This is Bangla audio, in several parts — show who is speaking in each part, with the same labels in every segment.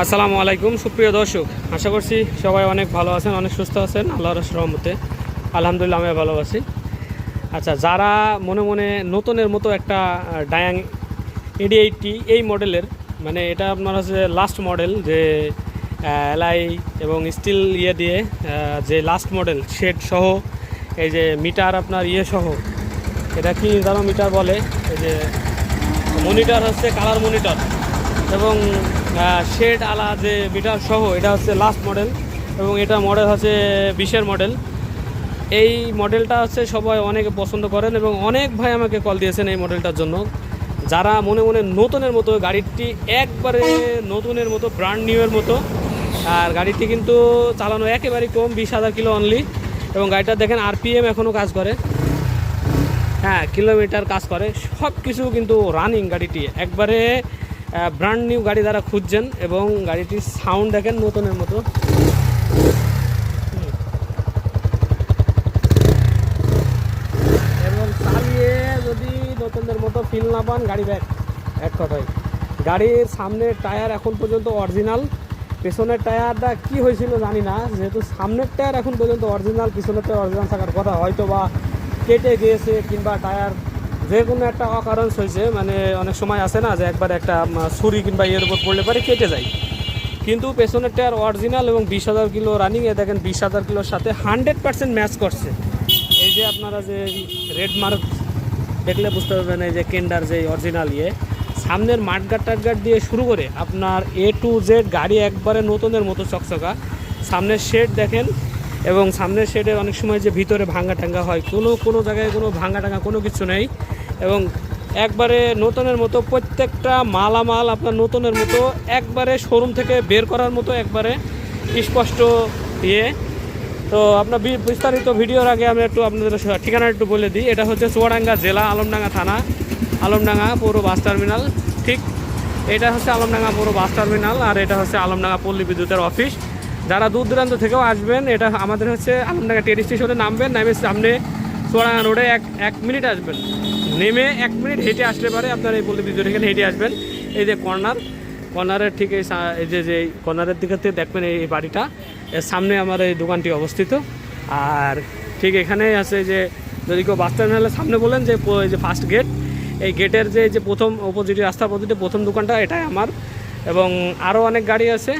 Speaker 1: আসসালামু আলাইকুম, সুপ্রিয় দর্শক। আশা করছি সবাই অনেক ভালো আছেন, অনেক সুস্থ আছেন। আল্লাহর রহমতে। আলহামদুলিল্লাহ আমি ভালো আছি। আচ্ছা যারা মনে মনে নতুনের মতো একটা ডায়াং এডি এইটটি এই মডেলের মানে এটা আপনার হচ্ছে লাস্ট মডেল যে এলআই এবং স্টিল ইয়ে দিয়ে যে লাস্ট মডেল শেড সহ, এই যে মিটার আপনার ইয়ে সহ, এটা কি যেন মিটার বলে? এই যে মনিটর হচ্ছে কালার মনিটর এবং শেড আলা যে মিটার সহ, এটা হচ্ছে লাস্ট মডেল এবং এটা মডেল হচ্ছে বিশের মডেল এই মডেলটা হচ্ছে সবাই অনেকে পছন্দ করেন এবং অনেক ভাই আমাকে কল দিয়েছেন এই মডেলটার জন্য। যারা মনে মনে নতুনের মতো গাড়িটি একবারে নতুনের মতো ব্র্যান্ড নিউয়ের মতো, আর গাড়িটি কিন্তু চালানো একেবারেই কম, বিশ হাজার কিলো অনলি এবং গাড়িটা দেখেন আরপিএম এখনও কাজ করে। হ্যাঁ কিলোমিটার কাজ করে। সব কিছু কিন্তু রানিং গাড়িটি। একবারে ব্র্যান্ড নিউ গাড়ি দ্বারা খুঁজছেন এবং গাড়িটির সাউন্ড দেখেন নতুনের মতো। এবং চালিয়ে যদি নতুনদের মতো ফিল না পান, গাড়ি ব্যাক এক কথায়। গাড়ির সামনের টায়ার এখন পর্যন্ত অরিজিনাল পেছনের টায়ারটা কি হয়েছিল জানি না, যেহেতু সামনের টায়ার এখন পর্যন্ত অরিজিনাল পিছনের টায়ার অরিজিনাল থাকার কথা হয়তো বা কেটে গিয়েছে কিংবা টায়ার যে কোনো একটা অকারণস হয়েছে মানে অনেক সময় আসে না যে একবার একটা ছুরি কিংবা ইয়ের উপর পড়লে পারে কেটে যায়। কিন্তু পেছনের টায়ার অরিজিনাল এবং বিশ হাজার কিলো রানিংয়ে দেখেন বিশ হাজার কিলোর সাথে হান্ড্রেড পার্সেন্ট ম্যাচ করছে। এই যে আপনারা যে রেড মার্ক দেখলে বুঝতে পারবেন, এই যে কেন্ডার যে অরিজিনাল ইয়ে সামনের মাঠগাট টাটগাট দিয়ে শুরু করে আপনার এ টু জেড গাড়ি একবারে নতুনের মতো চকচকা। সামনের শেড দেখেন এবং সামনের শেডে অনেক সময় যে ভিতরে ভাঙ্গা টাঙ্গা হয়, কোনো কোনো জায়গায় কোনো ভাঙ্গা টাঙ্গা কোনো কিছু নেই। এবং একবারে নতুনের মতো প্রত্যেকটা মালামাল আপনার নতুনের মতো একবারে শোরুম থেকে বের করার মতো একবারে স্পষ্ট ইয়ে। তো আপনার বিস্তারিত ভিডিওর আগে আমি একটু আপনাদের ঠিকানা একটু বলে দিই। এটা হচ্ছে চুয়াডাঙ্গা জেলা আলমডাঙ্গা থানা, আলমডাঙ্গা পৌর বাস টার্মিনাল, ঠিক? এটা হচ্ছে আলমডাঙ্গা পৌর বাস টার্মিনাল আর এটা হচ্ছে আলমডাঙ্গা পল্লী বিদ্যুতের অফিস। যারা দূর দূরান্ত থেকেও আসবেন, এটা আমাদের হচ্ছে আলমডাঙ্গা ট্রেন স্টেশনে নামবেন, নামে সামনে চুয়াডাঙ্গা রোডে এক এক মিনিট আসবেন। নেমে এক মিনিট হেঁটে আসলে পারে আপনার এই পল্লী বিদ্যুৎ এখানে হেঁটে আসবেন। এই যে কর্নার, কর্নারের ঠিক এই যে যে কর্নারের দিকে থেকে দেখবেন এই বাড়িটা, এর সামনে আমার এই দোকানটি অবস্থিত। আর ঠিক এখানে আছে যে, যদি কেউ বাস টার্মিনালের সামনে বলেন যে যে ফার্স্ট গেট এই গেটের যে যে প্রথম অপোজিট রাস্তার অপোজিটে প্রথম দোকানটা, এটাই আমার। এবং আরও অনেক গাড়ি আছে।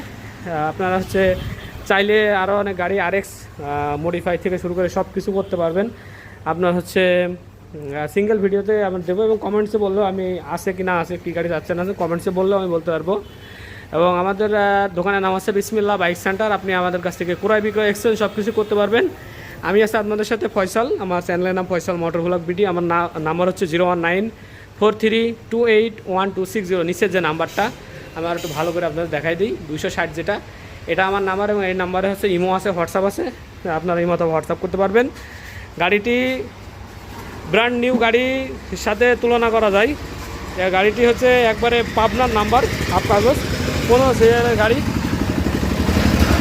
Speaker 1: আপনারা হচ্ছে চাইলে আরও অনেক গাড়ি আরএক্স মডিফাই থেকে শুরু করে সব কিছু করতে পারবেন। আপনার হচ্ছে সিঙ্গেল ভিডিওতে আমি দেবো এবং কমেন্টসে বললেও আমি আছে কি না আছে, কী গাড়ি যাচ্ছে না কমেন্টসে বললেও আমি বলতে পারব। এবং আমাদের দোকানের নাম আছে বিসমিল্লা বাইক সেন্টার, আপনি আমাদের কাছ থেকে ক্রয় বিক্রয় এক্সচেঞ্জ সব কিছু করতে পারবেন। আমি আছি আপনাদের সাথে ফয়সাল, আমার চ্যানেলের নাম ফয়সাল মোটর ভ্লগ বিডি, আমার নাম্বার হচ্ছে zero one nine four three two eight one two six zero নিচের যে নাম্বারটা আমি আর একটু ভালো করে আপনাদের দেখাই দিই। দুশো ষাট যেটা, এটা আমার নাম্বার এবং এই নাম্বারে হচ্ছে ইমো আছে, হোয়াটসঅ্যাপ আছে। আপনারা এই মতো হোয়াটসঅ্যাপ করতে পারবেন। গাড়িটি ব্র্যান্ড নিউ গাড়ির সাথে তুলনা করা যায়। গাড়িটি হচ্ছে একবারে পাবনার নাম্বার হাফ কাগজ পনেরো সিরিয়ালের গাড়ি।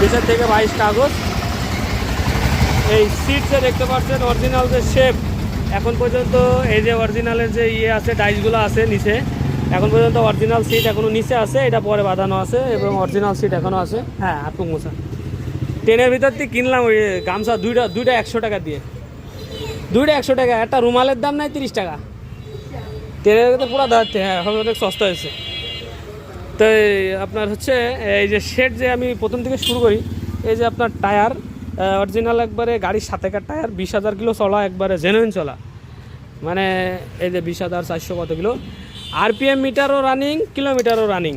Speaker 1: বিশের থেকে বাইশ কাগজ এই সিট যে দেখতে পাচ্ছেন অরিজিনাল যে শেপ এখন পর্যন্ত এই যে অরিজিনালের যে ইয়ে আছে ডাইসগুলো আছে নিচে এখন পর্যন্ত অরিজিনাল সিট এখনও নিচে আছে এটা পরে বাঁধানো আছে এবং অরিজিনাল সিট এখনও আছে। হ্যাঁ আতুক মোছা। ট্রেনের ভিতর থেকে কিনলাম ওই গামছা দুইটা দুইটা একশো টাকা দিয়ে। দুইটা একশো টাকা একটা রুমালের দাম নাই তিরিশ টাকা। ট্রেনের ভিতরে পুরো দাঁড়াতে হ্যাঁ এখন অনেক সস্তা হয়েছে। তো আপনার হচ্ছে এই যে শেড যে আমি প্রথম থেকে শুরু করি এই যে আপনার টায়ার অরিজিনাল একবারে গাড়ির সাথেকার টায়ার বিশ হাজার কিলো চলা একবারে জেনুইন চলা। মানে এই যে বিশ হাজার চারশো কত কিলো আরপিএম মিটারও রানিং কিলোমিটারও রানিং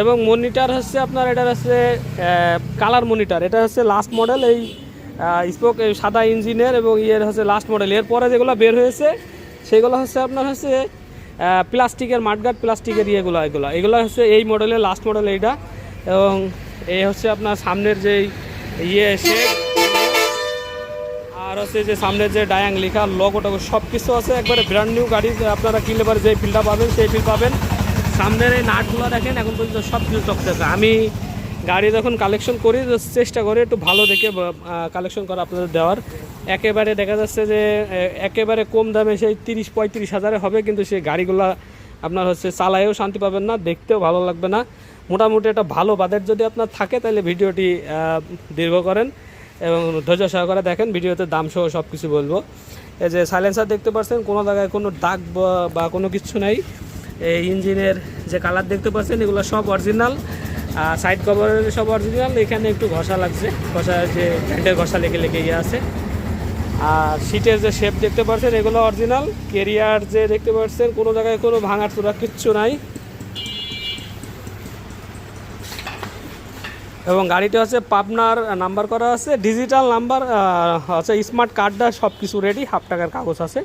Speaker 1: এবং মনিটার হচ্ছে আপনার এটা হচ্ছে কালার মনিটার এটা হচ্ছে লাস্ট মডেল এই স্পোক সাদা ইঞ্জিনের এবং ইয়ের হচ্ছে লাস্ট মডেল এরপরে যেগুলো বের হয়েছে, সেগুলো হচ্ছে আপনার হচ্ছে প্লাস্টিকের মাঠগাট প্লাস্টিকের ইয়েগুলো এগুলো এগুলো। হচ্ছে এই মডেলের লাস্ট মডেল এইটা এবং এই হচ্ছে আপনার সামনের যেই ইয়ে শেড আর হচ্ছে যে সামনে যে ডায়াং লেখা লগো টগো সব কিছু আছে। একবারে ব্র্যান্ড নিউ গাড়ি, আপনারা কিনলে পারে যে ফিলটা পাবেন, সেই ফিল পাবেন। সামনের এই নাটগুলো দেখেন, এখন পর্যন্ত সব কিছু চকচকে। আমি গাড়ি যখন কালেকশন করি চেষ্টা করি একটু ভালো দেখে কালেকশন করা আপনাদের দেওয়ার। একেবারে দেখা যাচ্ছে যে একেবারে কম দামে সেই তিরিশ, পঁয়ত্রিশ হাজারে হবে, কিন্তু সেই গাড়িগুলো আপনার হচ্ছে চালায়েও শান্তি পাবেন না, দেখতেও ভালো লাগবে না। মোটামুটি একটা ভালো বাজেট যদি আপনার থাকে, তাহলে ভিডিওটি দীর্ঘ করেন। এবং ধৈর্য সহকারে দেখেন, ভিডিওতে দাম সহ সব কিছু বলব। এই যে সাইলেন্সার দেখতে পাচ্ছেন, কোনো জায়গায় কোনো দাগ বা- কোনো কিছু নাই। এই ইঞ্জিনের যে কালার দেখতে পাচ্ছেন, এগুলো সব অরিজিনাল আর সাইড কভারের সব অরিজিনাল এখানে একটু ঘষা লাগছে। ঘষা যে প্যান্টের ঘষা লেগে লেগে গিয়ে আছে। আর সিটের যে শেপ দেখতে পাচ্ছেন, এগুলো অরিজিনাল কেরিয়ার যে দেখতে পাচ্ছেন, কোনো জায়গায় কোনো ভাঙার চূড়া কিচ্ছু নাই। এবং গাড়িটা হচ্ছে পাবনার নাম্বার করা আছে ডিজিটাল নাম্বার হচ্ছে স্মার্ট কার্ডটা সব কিছু রেডি হাফ টাকার কাগজ আছে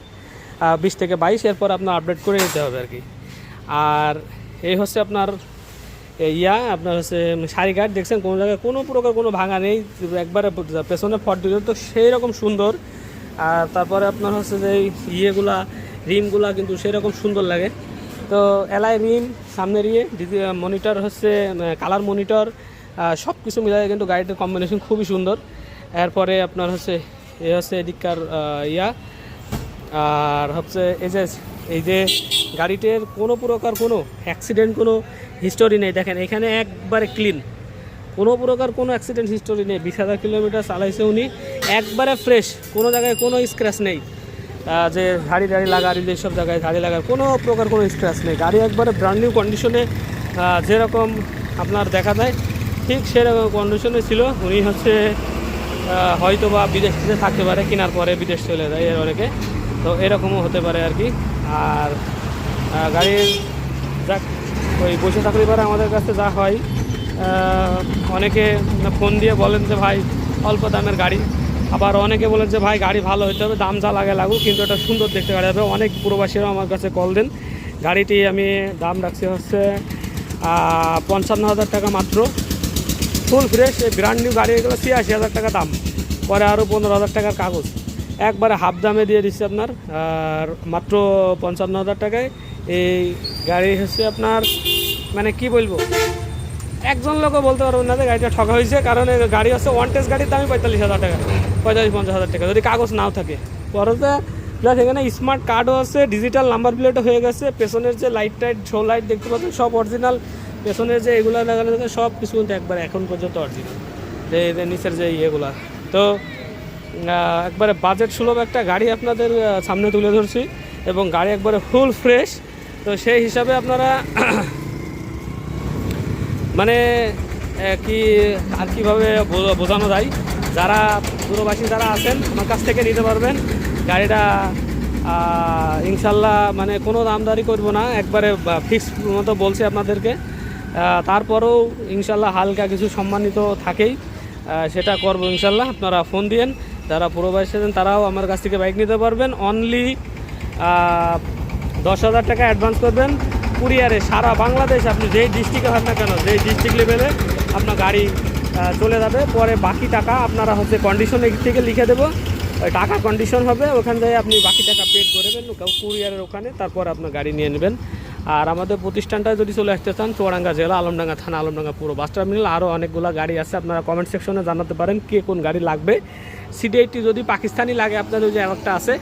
Speaker 1: বিশ থেকে বাইশ, এরপর আপনার আপডেট করে নিতে হবে আর কি আর এই হচ্ছে আপনার ইয়া, আপনার হচ্ছে শাড়ি গার্ড দেখছেন কোনো জায়গায় কোনো প্রকার কোনো ভাঙা নেই, একবারে পেছনে ফট দিলে তো সেই রকম সুন্দর। আর তারপরে আপনার হচ্ছে যে ইয়েগুলা, রিমগুলা কিন্তু সেই রকম সুন্দর লাগে। তো এলাই রিম, সামনের ইয়ে মনিটর হচ্ছে কালার মনিটর সব কিছু মিলাই কিন্তু গাড়িটার কম্বিনেশন খুবই সুন্দর। এরপরে আপনার হচ্ছে, এ হচ্ছে এদিককার ইয়া। আর হচ্ছে এই যে এই যে গাড়িটির কোনো প্রকার কোনো অ্যাক্সিডেন্ট কোনো হিস্টোরি নেই। দেখেন, এখানে একবারে ক্লিন কোনো প্রকার কোনো অ্যাক্সিডেন্ট হিস্টোরি নেই। বিশ হাজার কিলোমিটার চালাইছে উনি। একবারে ফ্রেশ কোনো জায়গায় কোনো স্ক্র্যাচ নেই। যে ঝাড়ি দাড়ি লাগা আর সব জায়গায় ঝাড়ি লাগার কোনো প্রকার কোনো স্ক্র্যাচ নেই। গাড়ি একবারে ব্র্যান্ড নিউ কন্ডিশনে যেরকম আপনার দেখা যায় ঠিক সেরকম কন্ডিশনে ছিল। উনি হচ্ছে হয়তো বা বিদেশ থেকে থাকতে পারে, কেনার পরে বিদেশ চলে যায় এর অনেকে। তো এরকমও হতে পারে আর কি। আর গাড়ির যাক, ওই বসে থাকলে পারে আমাদের কাছে যা হয়। অনেকে ফোন দিয়ে বলেন যে, ভাই, অল্প দামের গাড়ি। আবার অনেকে বলেন যে, ভাই, গাড়ি ভালো হতে হবে, দাম যা লাগে লাগুক, কিন্তু এটা সুন্দর দেখতে গাড়ি হবে। অনেক প্রবাসীরাও আমার কাছে কল দেন। গাড়িটি আমি দাম রাখছি হচ্ছে পঞ্চান্ন হাজার টাকা মাত্র। ফুল ফ্রেশ, এই ব্র্যান্ড নিউ গাড়ি এগুলো ছিয়াশি হাজার টাকা দাম। পরে আরও পনেরো হাজার টাকার কাগজ। একবারে হাফ দামে দিয়ে দিচ্ছি আপনার, আর মাত্র পঞ্চান্ন হাজার টাকায়। এই গাড়ি হচ্ছে আপনার মানে কি বলব? একজন লোকও বলতে পারব না যে গাড়িটা ঠকা হয়েছে, কারণ গাড়ি হচ্ছে ওয়ান টেস্ট গাড়ির দামই পঁয়তাল্লিশ হাজার টাকা। পঁয়তাল্লিশ, পঞ্চাশ হাজার টাকা, যদি কাগজ নাও থাকে। পরতে প্লাস এখানে স্মার্ট কার্ডও আছে ডিজিটাল নাম্বার প্লেটও হয়ে গেছে, পেছনের যে লাইট টাইট শো লাইট দেখতে পাচ্ছেন, সব অরিজিনাল পেছনের যে এগুলো লাগানো থাকে সব কিছু কিন্তু একবার এখন পর্যন্ত অরিজিনাল যে নিচের যে ইয়েগুলা। তো একবারে বাজেট সুলভ একটা গাড়ি আপনাদের সামনে তুলে ধরছি এবং গাড়ি একবারে ফুল ফ্রেশ তো সেই হিসাবে আপনারা মানে কি আর কীভাবে বোঝানো যায়? যারা দূরবাসী যারা আছেন, আমার কাছ থেকে নিতে পারবেন। গাড়িটা ইনশাল্লাহ মানে কোনো দামদারি করব না। একবারে ফিক্স মতো বলছি আপনাদেরকে। তারপরেও ইনশাল্লাহ হালকা কিছু সম্মানিত থাকেই। সেটা করব ইনশাল্লাহ। আপনারা ফোন দিয়েন, যারা প্রবাসী আছেন তারাও আমার কাছ থেকে বাইক নিতে পারবেন। অনলি দশ হাজার টাকা অ্যাডভান্স করবেন। কুরিয়ারে সারা বাংলাদেশ আপনি যেই ডিস্ট্রিক্টে হন না কেন, যেই ডিস্ট্রিক্ট লেভেলে আপনার গাড়ি চলে যাবে। পরে বাকি টাকা আপনারা হচ্ছে কন্ডিশন থেকে লিখে দেবো। টাকা কন্ডিশন হবে, ওখান থেকে আপনি বাকি টাকা পেড করে দেবেন। কুরিয়ারের ওখানে, তারপর আপনার গাড়ি নিয়ে নেবেন। আর আমাদের প্রতিষ্ঠানটায় যদি চলে আসতে চান, চুয়াডাঙ্গা জেলা, আলমডাঙ্গা থানা, আলমডাঙ্গা পুরো বাস টার্মিনাল আরও অনেকগুলো গাড়ি আছে, আপনারা কমেন্ট সেকশনে জানাতে পারেন কে কোন গাড়ি লাগবে। সিডিআইটি যদি পাকিস্তানি লাগে, আপনাদের যে একটা আছে,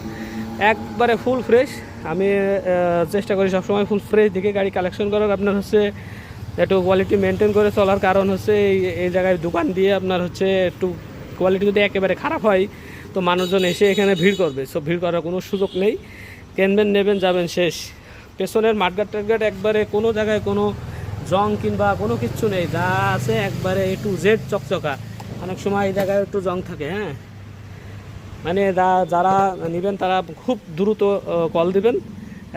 Speaker 1: একবারে ফুল ফ্রেশ আমি চেষ্টা করি সবসময় ফুল ফ্রেশ দিকে গাড়ি কালেকশন করার। আপনার হচ্ছে একটু কোয়ালিটি মেনটেন করে চলার কারণ হচ্ছে এই এই জায়গায় দোকান দিয়ে আপনার হচ্ছে একটু কোয়ালিটি যদি একেবারে খারাপ হয়, তো মানুষজন এসে এখানে ভিড় করবে। সব ভিড় করার কোনো সুযোগ নেই। কেনবেন, নেবেন, যাবেন শেষ। পেছনের মাঠগাট টাটগাট একবারে কোনো জায়গায় কোনো জং কিংবা কোনো কিচ্ছু নেই, যা আছে একবারে এ টু জেড চকচকা। অনেক সময় এই জায়গায় একটু জং থাকে হ্যাঁ? মানে যারা নেবেন তারা খুব দ্রুত কল দিবেন।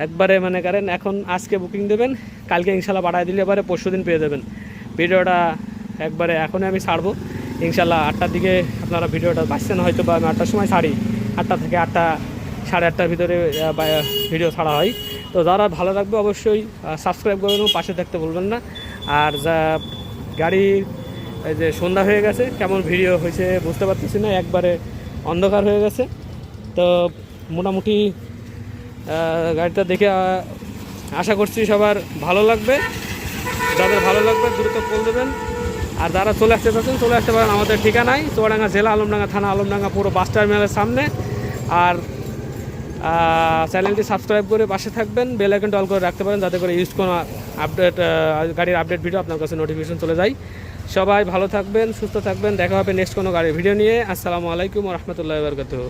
Speaker 1: একবারে মানে করেন এখন আজকে বুকিং দেবেন, কালকে ইনশাল্লাহ পাঠায় দিলে এবারে পরশু দিন পেয়ে যাবেন। ভিডিওটা একবারে এখনই আমি ছাড়বো। ইনশাল্লাহ আটটার দিকে আপনারা ভিডিওটা বাঁচছেন হয়তো বা আমি আটটার সময় ছাড়ি। আটটা থেকে আটটা, সাড়ে আটটার ভিতরে ভিডিও ছাড়া হয়। তো যারা ভালো লাগবে অবশ্যই সাবস্ক্রাইব করবেন এবং পাশে থাকতে বলবেন না। আর যা গাড়ির যে সন্ধ্যা হয়ে গেছে, কেমন ভিডিও হয়েছে বুঝতে পারতেছি না, একবারে অন্ধকার হয়ে গেছে। তো মোটামুটি গাড়িটা দেখে আশা করছি সবার ভালো লাগবে। যাদের ভালো লাগবে, দ্রুত কল দেবেন। আর যারা চলে আসতে চাচ্ছেন, চলে আসতে পারেন আমাদের ঠিকানায়, চুয়াডাঙ্গা জেলা, আলমডাঙ্গা থানা, আলমডাঙ্গা পুরো বাস টার্মিনালের সামনে। আর চ্যানেলটি সাবস্ক্রাইব করে পাশে থাকবেন, বেল আইকনটা অল করে রাখতে পারেন, যাতে করে ইউজ কোনো আপডেট গাড়ির আপডেট ভিডিও আপনার কাছে নোটিফিকেশন চলে যায়। সবাই ভালো থাকবেন, সুস্থ থাকবেন, দেখা হবে নেক্সট কোনো গাড়ির ভিডিও নিয়ে। আসসালামু আলাইকুম রহমতুল্লাহ বরকাতুহ।